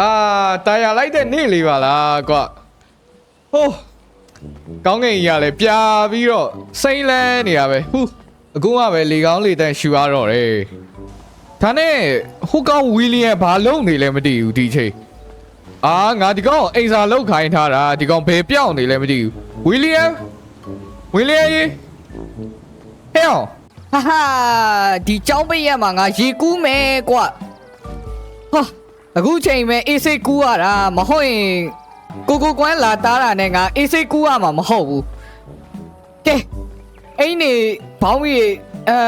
အာတာယာလိုက်တဲ့နေ့လေးပါလားကွာဟိုးကောင်းကင်ကြီးကလည်းပြာပြီးတော့စိမ့်လဲနေရပဲဟူးအခုမှပဲလေကောင်းလေတန့်ရှူရတော့တယ်ဒါနဲ့ဟိုကောင်ဝီလီယံဘာလုပ်နေလဲမသိဘူးဒီချိန်အာငါဒီကောင်အိမ်စာလောက်ခိုင်းထားတာဒီကောင်ဘယ်ပြောင်းနေလဲမသိဘူးဝီလီယံဝီလီယံရေဟဲ့အောင်ဟာဟာဒီចောင်းပိတ်ရမှာငါရေကူးမယ်ကွာဟာ အခုချိန်ပဲအေးစိတ်ကူးရတာမဟုတ်ရင်ကိုကိုကွမ်းလာတားတာနဲ့ငါအေးစိတ်ကူးရမှာမဟုတ်ဘူးကဲအိမ်နေဘောင်းကြီးအဲ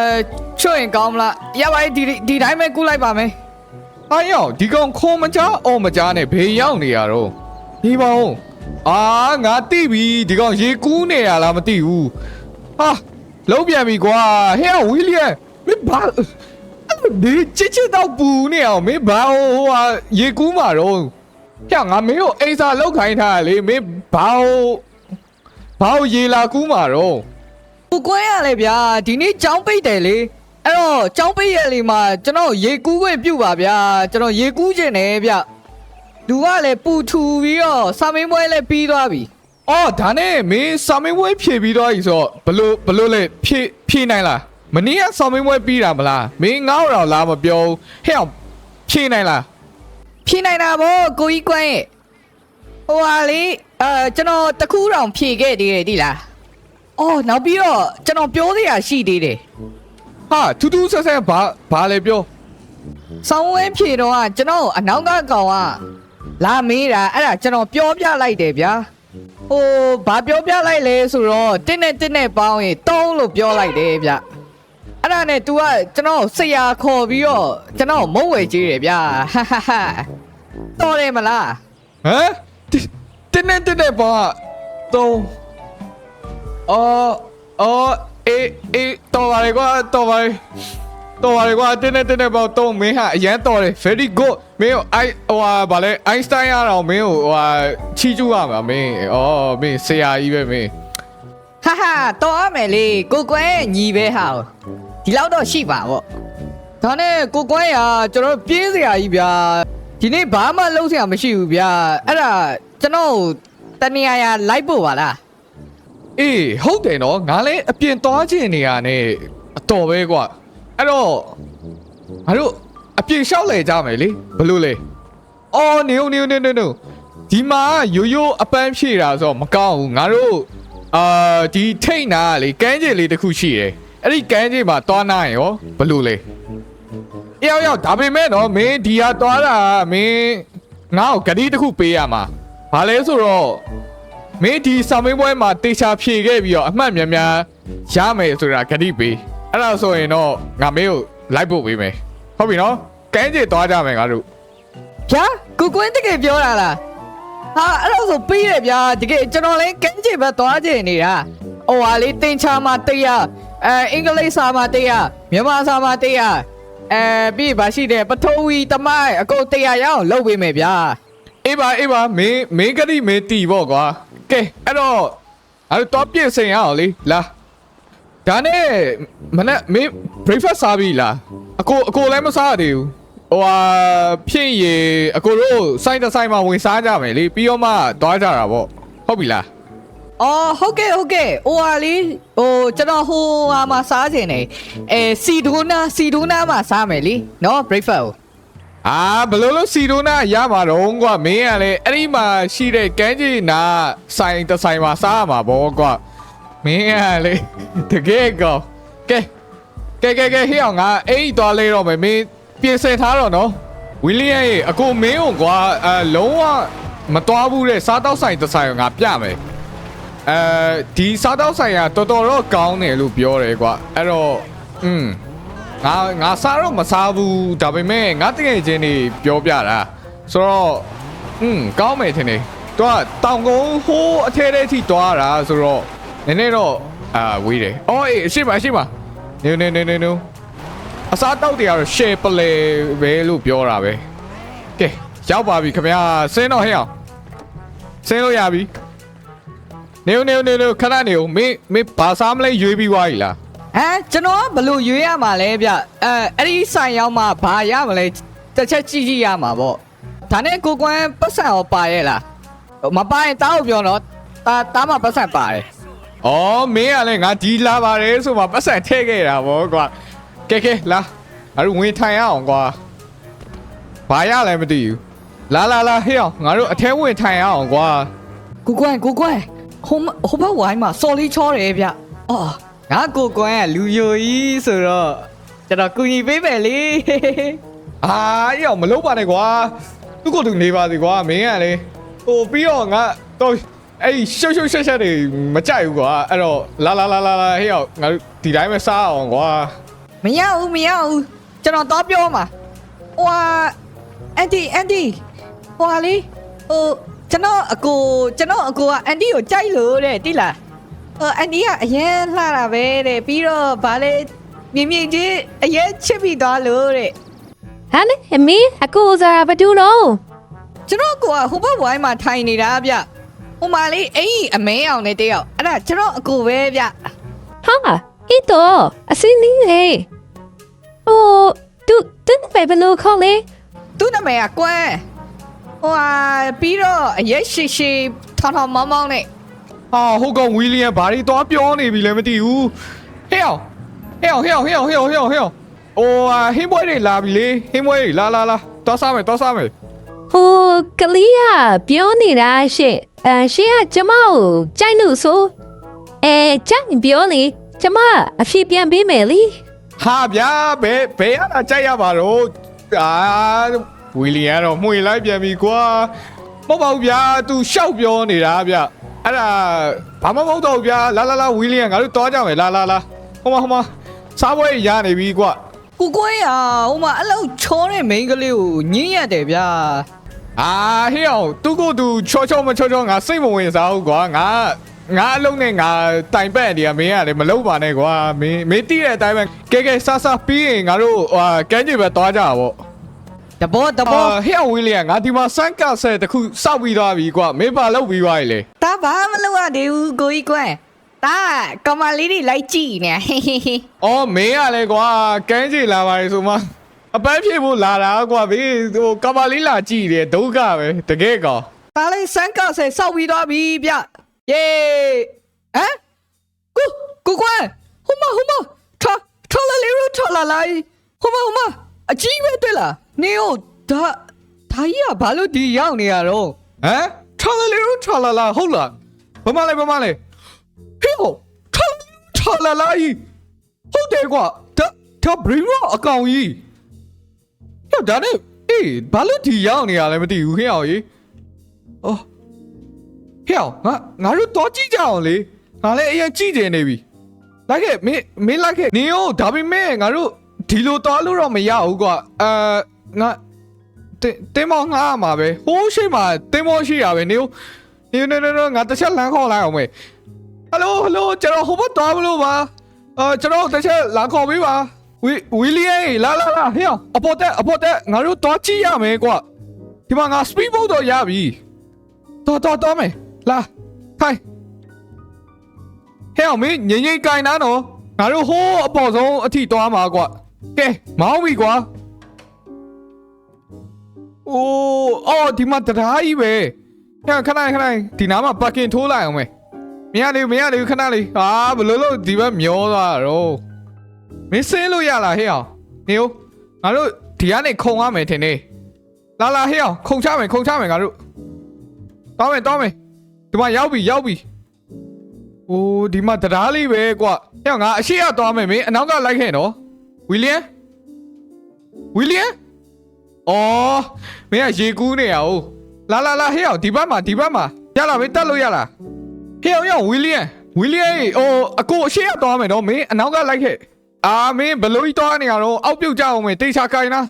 ချွတ်ရင်ကောင်းမလားရပါဒီဒီတိုင်းပဲကူးလိုက်ပါမယ်အားရောက်ဒီကောင်ခေါ်မကြားအော်မကြားနဲ့ဘေးရောက်နေရတော့ဒီပါဦးအာငါတိပြီဒီကောင်ရေကူးနေရလားမသိဘူးဟာလုံးပြန်ပြီကွာဟဲ့ဝီလီယံမင်းဘာ ဒီချစ်ချစ်တော့ပူနေအောင်မင်းဘာဟိုဟာရေကူးမှာတော့ဟဲ့ငါမင်းကိုအိမ်စာလောက်ခိုင်းထားလေမင်းဘာဟိုဘာဟိုရေလာကူးမှာတော့ကိုကွမ်းရလေဗျာဒီနေ့ចောင်းပိတ်တယ်လေအဲ့တော့ចောင်းပိတ်ရလေမှာကျွန်တော်ရေကူးခွင့်ပြုပါဗျာကျွန်တော်ရေကူးခြင်းတယ်ဗျလူကလည်းပူထူပြီးတော့စာမင်းပွဲလည်းပြီးသွားပြီအော်ဒါနဲ့မင်းစာမင်းပွဲဖြည့်ပြီးတော့ဆိုတော့ဘလို့ဘလို့လဲဖြည့်ဖြည့်နိုင်လား မနေ့ကစာမင်းပွဲပြီးတာမလားမင်းငေါ့တော့လားမပြောဘူးဟဲ့အောင်ဖြည့်နိုင်လားဖြေနိုင်တာဗောကိုကြီးကွမ်းရဲ့ဟိုဟာလေအဲကျွန်တော်တခုတောင်ဖြေခဲ့သေးတယ်ဒီလားအော်နောက်ပြီးတော့ကျွန်တော်ပြောသေးတာရှိသေးတယ်ဟာထူးထူးဆန်းဆန်းဘာဘာလဲပြောဆောင်းဝဲဖြေတော့ကကျွန်တော်အနောက်ကကောင်ကလာမေးတာအဲ့ဒါကျွန်တော်ပြောပြလိုက်တယ်ဗျာဟိုဘာပြောပြလိုက်လဲဆိုတော့တင်းနဲ့တင်းနဲ့ပေါင်းရင်တုံးလို့ပြောလိုက်တယ်ဗျ အဲ့ဒါနဲ့ तू ကကျွန်တော်ဆရာခေါ်ပြီးတော့ကျွန်တော်မုံဝဲကြီးတယ်ဗျာဟာဟာဟာတော်တယ်မလားဟမ်တင်းနေတင်းနေဘာတော့အော်အော်အေးအေးတော်ပါလေကွာတော်ပါလေတော်ပါလေကွာတင်းနေတင်းနေဘာတော့မင်းဟာအရန်တော်တယ် very good မင်းအိုင်ဟိုဟာဗာလဲ Einstein ရအောင်မင်းဟိုဟာချီကျူးရမှာမင်းအော်မင်းဆရာကြီးပဲမင်းဟာဟာတော်ရမယ်လေကိုကွဲညီပဲဟာ ဒီလောက်တော့ရှိပါဗောဒါနဲ့ကိုကွဲရာကျွန်တော်ပြေးစရာကြီးဗျာဒီနေ့ဘာမှလုံးစရာမရှိဘူးဗျာအဲ့ဒါကျွန်တော်တနေရာရာလိုက်ဖို့ပါလားအေးဟုတ်တယ်နော်ငါလည်းအပြင်သွားချင်နေရနဲ့အတော်ပဲကွာအဲ့တော့ငါတို့အပြင်လျှောက်လဲကြမယ်လေဘလို့လဲအော်နေဦးနေဦးနေနေနေဒီမှာရိုးရိုးအပန်းဖြည့်တာဆိုတော့မကောင်းဘူးငါတို့အာဒီထိတ်နာကလေကန်းကျင်လေးတစ်ခုရှိတယ် အဲ့ဒီကန်းကျင်မှာသွားနိုင်ရောဘလို့လဲအေးရောက်ရောက်ဒါပေမဲ့နော်မင်းဒီဟာသွားတာမင်းငါ့ကိုဂတိတစ်ခုပေးရမှာဘာလဲဆိုတော့မင်းဒီစာမင်းပွဲမှာတေချာဖြေခဲ့ပြီးတော့အမှတ်များများရမယ်ဆိုတာဂတိပေးအဲ့ဒါဆိုရင်တော့ငါမင်းကိုလိုက်ဖို့ပေးမယ်ဟုတ်ပြီနော်ကန်းကျေသွားကြမယ်ငါတို့ဗျာကိုကွဲတကယ်ပြောတာလားဟာအဲ့လိုဆိုပြီးတယ်ဗျာတကယ်ကျွန်တော်လည်းကန်းချင်ပဲသွားချင်နေတာဟိုဟာလေးတင်ချာမှာတရား အဲအင်္ဂလိပ်စာမှာတရားမြန်မာစာမှာတရားအဲပြီးပါရှိတယ်ပထဝီတမိုင်းအကုန်တရားရအောင်လုပ်ပေးမယ်ဗျာအေးပါအေးပါမင်းမင်းဂတိမင်းတီပေါ့ကွာကဲအဲ့တော့အဲ့တော့တော့ပြည့်စင်ရအောင်လေလာဒါနဲ့မနေ့မင်း breakfast စားပြီလားအကိုအကိုလည်းမစားသေးဘူးဟိုဟာဖြစ်ရေအကိုတို့စိုင်းတစ်ဆိုင်မှာဝင်စားကြမယ်လေပြီးတော့မှသွားကြတာပေါ့ဟုတ်ပြီလား အော်ဟုတ်ကဲ့ဟုတ်ကဲ့ဟိုဟာလေးဟိုကျွန်တော်ဟိုဟာမှာစားချင်တယ်အဲစီဒိုနာစီဒိုနာမှာစားမယ်လीနော် breakfast ကိုအာဘယ်လို့လို့စီဒိုနာရမှာတော့ကွာမင်းကလည်းအဲ့ဒီမှာရှိတဲ့ကန်းကြီးနာဆိုင်တစ်ဆိုင်မှာစားရမှာပေါ့ကွာမင်းကလည်းတကယ်ကောကဲကဲကဲကဲဟေ့အောင်ငါအဲ့ဒီသွားလဲတော့မယ်မင်းပြင်ဆင်ထားတော့နော်ဝီလီယံရေအကိုမင်းကိုကွာအဲလုံးဝမသွားဘူးတဲ့စားတော့ဆိုင်တစ်ဆိုင်ကိုငါပြမယ် အဲဒီစားတော့ဆိုင်ကတော်တော်တော့ကောင်းတယ်လို့ပြောတယ်ကွာအဲ့တော့อืม ငါငါစားတော့မစားဘူးဒါပေမဲ့ငါတကယ်ချင်းနေပြောပြတာဆိုတော့อืมကောင်းမယ်ထင်တယ်သူကတောင်ကုန်းဟိုးအထဲထဲထိတွားတာဆိုတော့နည်းနည်းတော့အာဝေးတယ်အော်အေးအရှိမရှိမနေနေနေနေနေအစားတောက်တွေကတော့ share play ပဲလို့ပြောတာပဲကဲရောက်ပါပြီခင်ဗျာဆင်းတော့ဟဲ့အောင်ဆင်းလို့ရပြီ နေနေနေနေခဏနေဦးမင်းမင်းဘာစားမလဲရွေးပြီးွားပြီလားဟမ်ကျွန်တော်ကဘလို့ရွေးရမှာလဲဗျအဲအဲ့ဒီဆိုင်ရောက်မှဘာရမလဲတစ်ချက်ကြည့်ကြည့်ရမှာပေါ့ဒါနဲ့ကိုကွန်းပတ်စံရောပါရဲ့လားမပါရင်တားကိုပြောတော့တာတားမှာပတ်စံပါတယ်။အော်မင်းကလည်းငါဒီလာပါတယ်ဆိုမှပတ်စံထည့်ခဲ့တာဗောကွာ။ကဲကဲလာငါတို့ဝင်ထိုင်ရအောင်ကွာ။ဘာရလဲမသိဘူး။လာလာလာဟေ့အောင်ငါတို့အထဲဝင်ထိုင်ရအောင်ကွာကိုကွန်းကိုကွန်း ဟိုမဟိုဘက်ဝိုင်းမှာစော်လေးချောတယ်ဗျအော်ငါကိုကွန်းကလူယိုကြီးဆိုတော့ကျွန်တော်ကူညီပေးမယ်လေ။အာဟေ့အောင်မလုပ်ပါနဲ့ကွာ။သူ့ကိုယ်သူနေပါစေကွာမင်းကလေ။ဟိုပြီးတော့ငါတော့အဲ့ရှုပ်ရှုပ်ရှက်ရှက်တွေမကြိုက်ဘူးကွာ။အဲ့တော့လာလာလာလာလာဟေ့အောင်ငါတို့ဒီတိုင်းပဲစားအောင်ကွာ။မရဘူးမရဘူးကျွန်တော်တော့ပြောမှာဟွာအန်တီအန်တီဟွာလေဟို ကျွန်တော်အကိုကျွန်တော်အကိုကအန်တီကိုကြိုက်လို့တဲ့တိလားဟိုအန်တီကအရင်လှတာပဲတဲ့ပြီးတော့ဗာလေမြင်မြင်ချင်းအရင်ချစ်ပြီးသွားလို့တဲ့ဟာလေအမေအကူစားဘာတူတော့ကျွန်တော်ကိုကဟိုဘက်ဝိုင်းမှာထိုင်နေတာဗျဟိုမှာလေအဲ့ဒီအမဲအောင်နဲ့တယောက်အဲ့ဒါကျွန်တော်အကိုပဲဗျဟာအီတော့အစင်းနေလေဟိုတူတင်းပဲဘယ်လိုခေါ်လဲသူ့နာမည်ကကွန်း ဟိုဟာပြီးတော့အရက်ရှိရှိထောင်ထောင်မောင်းမောင်းနဲ့ဟာဟုတ်ကောင်ဝီလီယံဘာတွေသွားပြောနေပြီလဲမသိဘူးဟဲ့အောင်ဟဲ့အောင်ဟဲ့အောင်ဟဲ့အောင်ဟဲ့အောင်ဟဲ့အောင်ဟဲ့အောင်အိုးဟာဟင်းပွဲတွေလာပြီလေဟင်းပွဲတွေလာလာလာသွားစားမယ်သွားစားမယ်ဟိုကလေးကပြောနေတာရှင့်အဲရှင့်ကကျမကိုကြိုက်လို့ဆိုအဲကြိုက်ရင်ပြောလေကျမအဖြစ်ပြန်ပေးမယ်လေဟာဗျာဘယ်ဘယ်ရတာကြိုက်ရပါတော့အာ ဝီလီယံတော့မှွေလိုက်ပြန်ပြီကွာမဟုတ်ပါဘူးဗျာ तू ရှောက်ပြောနေတာဗျအဲ့ဒါဘာမှမဟုတ်တော့ဘူးဗျာလာလာလာဝီလီယံငါတို့သွားကြမယ်လာလာလာဟိုမှာဟိုမှာစားပွဲရနေပြီကွာ ကိုကွင်းอ่ะဟိုမှာအဲ့လောက်ချောတဲ့မိန်းကလေးကိုညင်းရတယ်ဗျာ အာဟေ့အောင်သူကိုသူချောချောမချောချောငါစိတ်မဝင်စားဘူးကွာငါငါအလုံးနဲ့ငါတိုင်ပတ်နေရမင်းကလည်းမလုပ်ပါနဲ့ကွာမင်းမင်းတီးတဲ့အတိုင်းပဲကဲကဲဆာဆာပြီးရင်ငါတို့ဟာကန်းကြီးပဲသွားကြပါဗော တဘောတဘောအာဟေ့အောင်ဝီလီယံငါဒီမှာစမ်းကဆယ်တစ်ခုစောက်ပြီးသွားပြီကွာမင်းပါလုပ်ပြီးသွားပြီလေဒါဘာမလုပ်ရသေးဘူးကိုကြီးကွင်းဒါကမလေးတွေလိုက်ကြည့်နေဟေးဟေးဟေးအော်မင်းကလည်းကွာကန်းကြီးလာပါလေဆိုမှအပန်းဖြေဖို့လာတာကွာဘေးဟိုကဘာလေးလာကြည့်တယ်ဒုက္ခပဲတကယ်ကောဒါလေးစမ်းကဆယ်စောက်ပြီးသွားပြီဗျယေဟမ်ကိုကိုကွင်းဟိုမဟိုမထထလာလေးရထလာလိုက်ဟိုမဟိုမ အကြီးပဲတွေ့လားနေဟုတ်ဒါဒါကြီးကဘာလို့ဒီရောက်နေရတော့ဟမ်ထလာလေထလာလာဟုတ်လားဘာမလဲဘာမလဲဟေ့ဟိုထထလာလာကြီးဟုတ်တယ်ကွာဒါဒါဘရင်းရောအကောင်ကြီးဟဲ့ဒါနဲ့အေးဘာလို့ဒီရောက်နေရလဲမသိဘူးဟဲ့အောင်ကြီးအော်ဟဲ့အောင်ငါငါတို့တော့ကြည့်ကြအောင်လေငါလည်းအရင်ကြည့်တယ်နေပြီလိုက်ခဲ့မင်းမင်းလိုက်ခဲ့နေရောဒါပေမဲ့ငါတို့ ဒီလိုတော့လို့တော့မရဘူးကွာအာငါတင်းတင်းမောင်းငားမှာပဲဟိုးရှိမှာတင်းမောင်းရှိရပဲနေနေနေနေငါတစ်ချက်လမ်းခေါ်လိုက်အောင်မေဟယ်လိုဟယ်လိုကျွန်တော်ဟိုဘက်သွားမလို့ပါအာကျွန်တော်တစ်ချက်လမ်းခေါ်ပေးပါဝီဝီလီယံလာလာလာဟေ့အပေါ်တက်အပေါ်တက်ငါတို့သွားကြည့်ရမယ်ကွာဒီမှာငါ speed boat တော့ရပြီတော်တော်တော်မယ်လာထိုင်ဟဲ့အောင်မင်းငိမ့်ငိမ့်ကင်နာနော်ငါတို့ဟိုးအပေါ်ဆုံးအထိသွားမှာကွာ ကဲမောင်းပြီကွာ โอ้အော်ဒီမှာတရားကြီးပဲခဏခဏခဏဒီနားမှာပတ်ကင်ထိုးလိုက်အောင်မေမရလေမရလေခဏလေးဟာဘလို့လို့ဒီဘက်မျောသွားတော့မင်းစင်းလို့ရလားဟေ့အောင်နေဦးငါတို့ဒီကနေခုံရမယ်ထင်နေလာလာဟေ့အောင်ခုံချမယ်ခုံချမယ်ငါတို့တောင်းမယ်တောင်းမယ်ဒီမှာရောက်ပြီရောက်ပြီโอ้ဒီမှာတရားလေးပဲကွာဟေ့အောင်ငါအရှိရသွားမယ်မင်းအနောက်ကလိုက်ခဲ့နော် ဝီလီယံဝီလီယံအော်မင်းကရေကူးနေရအောင်လာလာလာဟေ့အောင်ဒီဘက်မှာဒီဘက်မှာရလာမင်းတက်လို့ရလားဟေ့အောင်ရအောင်ဝီလီယံဝီလီယံဟိုအကိုအရှိရသွားမယ်နော်မင်းအနောက်ကလိုက်ခဲ့အာမင်းဘလို့ကြီးသွားနေရတော့အောက်ပြုတ်ကြအောင်မယ်တေချာကိုင်နာ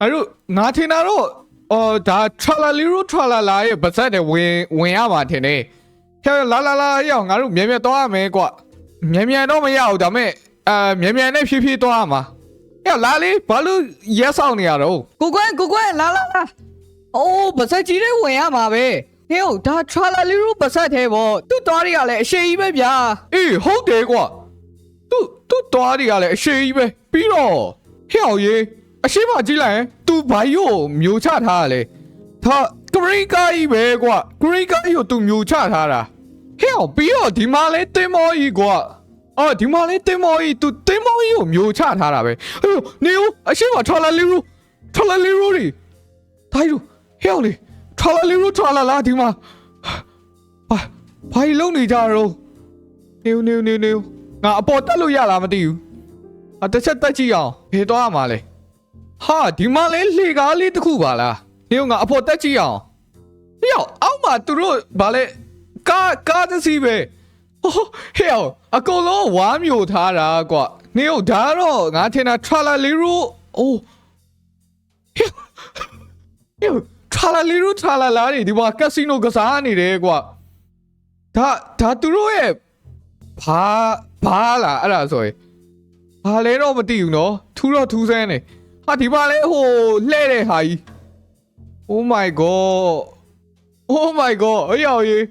အဲ့တို့ငါထင်တာတော့အော်ဒါထလာလီရိုထလာလာရဲ့ပါဇက်တွေဝင်ဝင်ရမှာထင်တယ်ဟဲ့လာလာလာဟေ့အောင်ငါတို့မြန်မြန်သွားရမယ်ကွမြန်မြန်တော့မရဘူးဒါမဲ့အာမြန်မြန်နဲ့ဖြည်းဖြည်းသွားရမှာ ဟဲ့လာလေဘာလို့ရက်ဆောင်နေရတော့ကိုကွန်းကိုကွန်းလာလာလာအိုးပါစက်ကြီးတွေဝင်ရမှာပဲဟေးဟုတ်ဒါထလာလေးရပါစက်သေးပေါ့သူ့တော်တွေကလည်းအရှိကြီးပဲဗျာအေးဟုတ်တယ်ကွာသူသူတွားတွေကလည်းအရှိကြီးပဲပြီးတော့ဟဲ့အောင်ရေအရှိမကြည့်လိုက်ရင် तू ဘာကြီးကိုမျိုးချထားရလဲဒဒါဂရိတ်ကားကြီးပဲကွာဂရိတ်ကားကြီးကိုသူမျိုးချထားတာဟဲ့အောင်ပြီးတော့ဒီမှာလဲတင်မောကြီးကွာ အော်ဒီမှာလဲတင်မောကြီးသူတင်မောကြီးကိုမျိုးချထားတာပဲဟေးနေဦးအရှိမထော်လာလီရူထော်လာလီရူဒီတိုင်းလူဟဲ့အောင်လေထော်လာလီရူထော်လာလာဒီမှာဘာဘာကြီးလုံနေကြတော့နေဦးနေဦးနေဦးနေဦးငါအပေါ်တက်လို့ရလားမသိဘူးအတစ်ချက်တက်ကြည့်အောင်ဘယ်သွားမှာလဲဟာဒီမှာလဲလှေကားလေးတစ်ခုပါလားနေငါအဖို့တက်ကြည့်အောင်ဟေ့အောင်အောက်မှာသူတို့ဗာလဲကားကားတစ်စီးပဲ ဟိုဟေ့အောင်အကုန်လုံးဝါမျိုးထားတာကွာနေဟုတ်ဒါတော့ငါထင်တာထရာလာလီရူအိုးဟေ့ဟေ့ထရာလာလီရူထရာလာလာနေဒီမှာကက်စီနိုကစားနေတယ်ကွာဒါဒါသူတို့ရဲ့ဘာဘာလားအဲ့ဒါဆိုရင်ဘာလဲတော့မသိဘူးနော်ထူးတော့ထူးဆန်းနေဟာဒီမှာလဲဟိုလှဲ့တဲ့ဟာကြီး Oh my god Oh my god အယောကြီး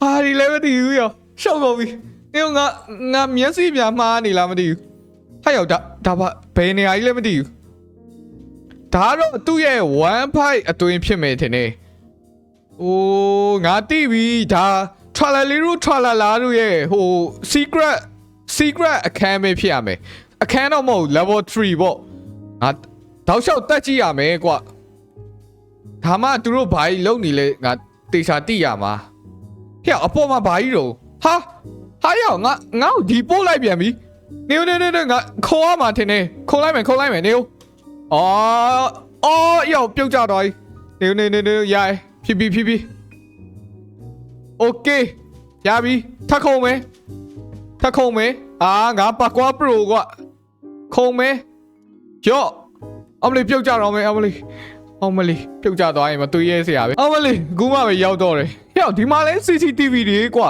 ဘာဒီလဲမသိဘူးရော ရှောက်ကုန်ပြီနေငါငါမျက်စိများမှားနေလားမသိဘူးဟာယောဒါဒါဘာဘယ်နေရာကြီးလဲမသိဘူးဒါတော့သူ့ရဲ့1 fight အတွင်းဖြစ်မယ်ထင်နေအိုးငါတိပြီဒါ tralalero tralala တို့ရဲ့ဟို secret secret အခန်းပဲဖြစ်ရမယ်အခန်းတော့မဟုတ် level 3ပေါ့ငါတောက်လျှောက်တက်ကြည့်ရမယ်ကွာဒါမှသူတို့ဘာကြီးလုံနေလဲငါတေချာတိရမှာဟဲ့အပေါ်မှာဘာကြီးတော့ ဟာဟာယောငါငါ့ကိုဒီပို့လိုက်ပြန်ပြီနေနေနေနေငါခေါ်ရမှာထင်နေခေါ်လိုက်မယ်ခေါ်လိုက်မယ်နေဦးအော်အော်ယောပြုတ်ကြတော့နေနေနေနေရိုင်ဖြည်းဖြည်းဖြည်းဖြည်းโอเคရပြီထပ်ခုံမယ် ထက်ခုံမယ်အာငါပါကွာပရိုကွာခုံမယ်ကြော့အမလီပြုတ်ကြတော့မယ်အမလီအမလီပြုတ်ကြသွားရင်မတွေ့ရဲစရာပဲအမလီကူမပဲရောက်တော့တယ်ဟဲ့ဒီမှာလဲ CCTV တွေကွာ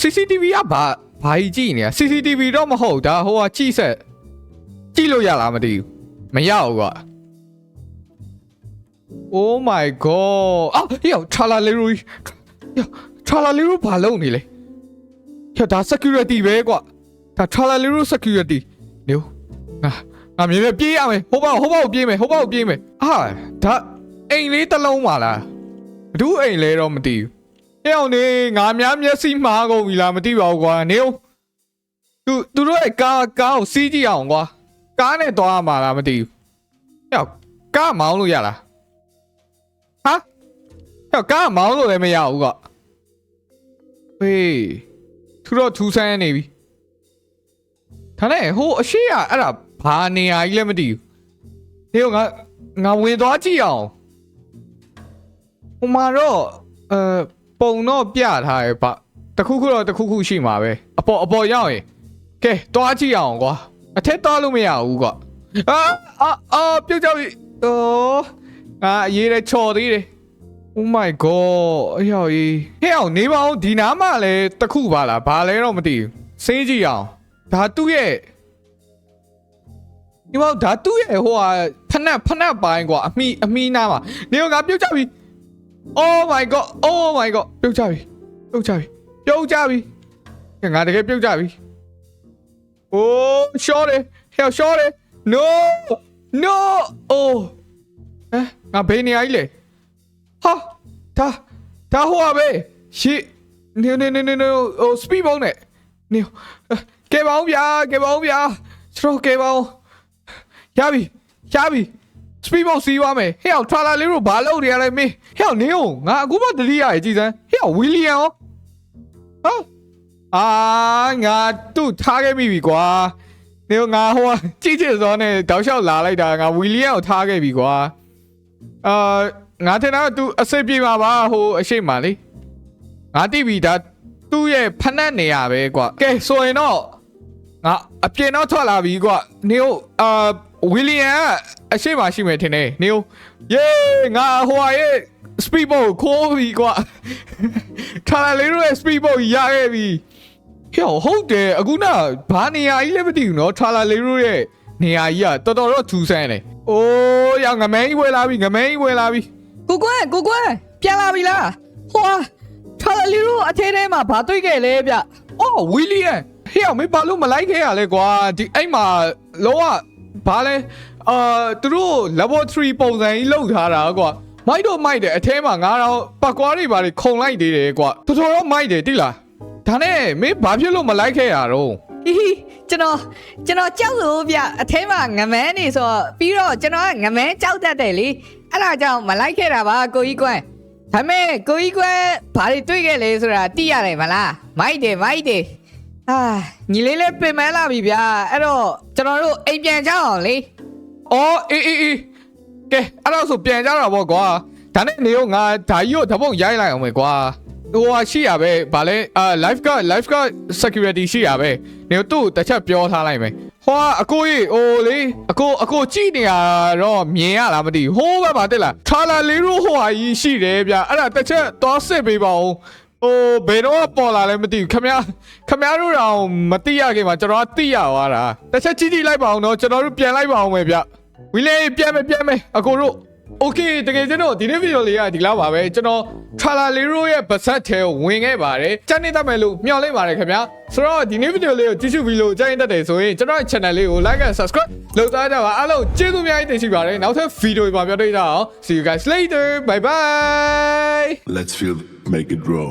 CCTV ကဘာဘာကြီးကြည့်နေရ CCTV တော့မဟုတ်ဒါဟိုကကြည့်ဆက်ကြည့်လို့ရလားမသိဘူးမရဘူးကွာ Oh my god အာဟဲ့ချာလာလီရူဟဲ့ချာလာလီရူဘာလုပ်နေလဲဟဲ့ဒါ security ပဲကွာဒါ Tralalero security နေဦးငါငါမြင်မြင်ပြေးရမယ်ဟိုဘောက်ဟိုဘောက်ပြေးမယ်ဟိုဘောက်ပြေးမယ်အာဒါအိမ်လေးတစ်လုံးပါလားဘဒူးအိမ်လဲတော့မသိဘူး ဟဲ့အောင်နေငါများမျက်စိမှားကုန်ပြီလားမသိပါဘူးကွာနေဦးသူသူတို့ရဲ့ကားကားကိုစီးကြည့်အောင်ကွာကားနဲ့သွားရမှာလားမသိဘူးဟဲ့ကားမောင်းလို့ရလားဟာဟဲ့ကားမောင်းလို့လည်းမရဘူးကွာဟေးထူတော့ထူဆန်းနေပြီဒါနဲ့ဟိုအရှိရအဲ့ဒါဘာနေရာကြီးလဲမသိဘူးဒီကငါငါဝင်သွားကြည့်အောင်ဟိုမှာတော့အဲ ပုံတော့ပြထားရပါတခုခုတော့တခုခုရှိမှာပဲအပေါ်အပေါ်ရောက်ရင်ကဲသွားကြည့်အောင်ကွာအထက်သွားလို့မရဘူးကွာအာအာအာပြုတ်ကြပြီအော်ငါအရေးနဲ့ချော်သေးတယ် Oh my god အယောကြီးဟဲ့အောင်နေပါဦးဒီနားမှာလည်းတစ်ခုပါလားဘာလဲတော့မသိဘူးစေးကြည့်အောင်ဒါသူ့ရဲ့ဒီမောဒါသူ့ရဲ့ဟိုဟာဖနက်ဖနက်ပိုင်းကွာအမိအမိနားမှာနေကပြုတ်ကြပြီ Oh my god Oh my god ပြုတ်ကြပြီပြုတ်ကြပြီပြုတ်ကြပြီကဲငါတကယ်ပြုတ်ကြပြီ Oh short တယ်ဟဲ့ short တယ် No No Oh ဟမ်ငါဘယ်နေရာကြီးလဲဟာဒါဒါဟိုပါပဲရှေ့နေနေနေနေဟိုစပီဘုံနဲ့နေကဲပါအောင်ဗျာကဲပါအောင်ဗျာကျွန်တော်ကဲပါအောင်ရပြီရပြီ စပီဘုံစီးသွားမယ်ဟဲ့အောင်ထရာလာလေးတို့ဘာလုပ်နေရလဲမင်းဟဲ့အောင်နေအောင်ငါအခုမှတတိယရကြည်စမ်းဟဲ့အောင်ဝီလီယံရောဟာအာငါသူ့ထားခဲ့မိပြီကွာနေငါဟိုကြည့်ချစ်စောနဲ့တောက်လျှောက်လာလိုက်တာငါဝီလီယံကိုထားခဲ့ပြီကွာအာငါထင်တာက तू အစိပ်ပြေမှာပါဟိုအရှိမလေးငါတိပြီဒါသူ့ရဲ့ဖနက်နေရပဲကွာကဲဆိုရင်တော့ငါအပြင်တော့ထွက်လာပြီကွာနေဟိုအာ ဝီလီယံကအရှိမရှိမယ်ထင်တယ်နေဟိုယေးငါဟိုရဲ့ speed boat ခိုးပြီကွာထားလာလေးတို့ရဲ့ speed boat ရခဲ့ပြီဟဲ့ဟုတ်တယ်အခုနဘာနေရာကြီးလည်းမသိဘူးနော်ထားလာလေးတို့ရဲ့နေရာကြီးကတော်တော်တော့ထူဆန်းတယ်အိုးရငမန်းကြီးဝယ်လာပြီငမန်းကြီးဝယ်လာပြီကိုကွန်းကိုကွန်းပြန်လာပြီလားဟွာထာလလီတို့အထဲထဲမှာဘာတွေ့ခဲ့လဲဗျအော်ဝီလီယံဟေ့အောင်မင်းဘာလို့မလိုက်ခဲ့ရလဲကွာဒီအဲ့မှာလောက ဘာလဲအာသူတို့ level 3ပုံစံကြီးလောက်ထားတာကွာမိုက်တော့မိုက်တယ်အထဲမှာငါတော့ပတ်ကွားတွေပါလေခုံလိုက်သေးတယ်ကွာတော်တော်တော့မိုက်တယ်တိလားဒါနဲ့မင်းဘာဖြစ်လို့မလိုက်ခဲ့ရတော့ဟီဟီကျွန်တော်ကျွန်တော်ကြောက်လို့ဗျအထဲမှာငမန်းနေဆိုတော့ပြီးတော့ကျွန်တော်ကငမန်းကြောက်တတ်တယ်လေအဲ့ဒါကြောင့်မလိုက်ခဲ့တာပါကိုကြီးကွန်းဒါပေမဲ့ကိုကြီးကွန်းဘာတွေတွေ့ခဲ့လဲဆိုတာသိရတယ်မလားမိုက်တယ်မိုက်တယ် အာညီလေးလေးပြင်မဲလာပြီဗျာအဲ့တော့ကျွန်တော်တို့အိမ်ပြန်ကြအောင်လေအော်အေးအေးအေးကဲအဲ့တော့ဆိုပြန်ကြတာပေါ့ကွာဒါနဲ့နေရောငါဓာကြီးကိုဓပုံရိုက်လိုက်အောင်မယ်ကွာဟိုဟာရှိရပဲဗာလဲအာ live က live က security ရှိရပဲနေသူ့တစ်ချက်ပြောထားလိုက်မယ်ဟိုကအကိုကြီးဟိုလေအကိုအကိုကြည့်နေရတော့မြင်ရလားမသိဘူးဟိုးဘက်မှာတက်လာထာလာလေးရိုးဟိုဟာကြီးရှိတယ်ဗျအဲ့ဒါတစ်ချက်သွားစစ်ပေးပါဦး ဟိုဘယ်တော့ပေါ်လာလဲမသိဘူးခမရခမရတို့တော့မသိရခင်မှာကျွန်တော်ကသိရသွားတာတစ်ချက်ကြည့်ကြည့်လိုက်ပါအောင်တော့ကျွန်တော်တို့ပြန်လိုက်ပါအောင်မယ်ဗျ ဝီလေးပြန်မယ်ပြန်မယ်အကိုတို့โอเคတကယ်ကျွန်တော်ဒီနေ့ဗီဒီယိုလေးကဒီလောက်ပါပဲကျွန်တော်ထလာလီရိုရဲ့ပါဇက်ထဲကိုဝင်ခဲ့ပါတယ်ကြနေတတ်မယ်လို့မျှော်လင့်ပါတယ်ခင်ဗျာဆိုတော့ဒီနေ့ဗီဒီယိုလေးကိုကြည့်ရှုပြီးလို့ကြိုက်တတ်တယ်ဆိုရင်ကျွန်တော်ရဲ့ channel လေးကို like and subscribe လုပ်သားကြပါအားလုံးကျေးဇူးများကြီးတင်ရှိပါတယ်နောက်ထပ်ဗီဒီယိုမှာပြောတွေ့ကြအောင် see you guys later bye bye Let's feel, make it grow.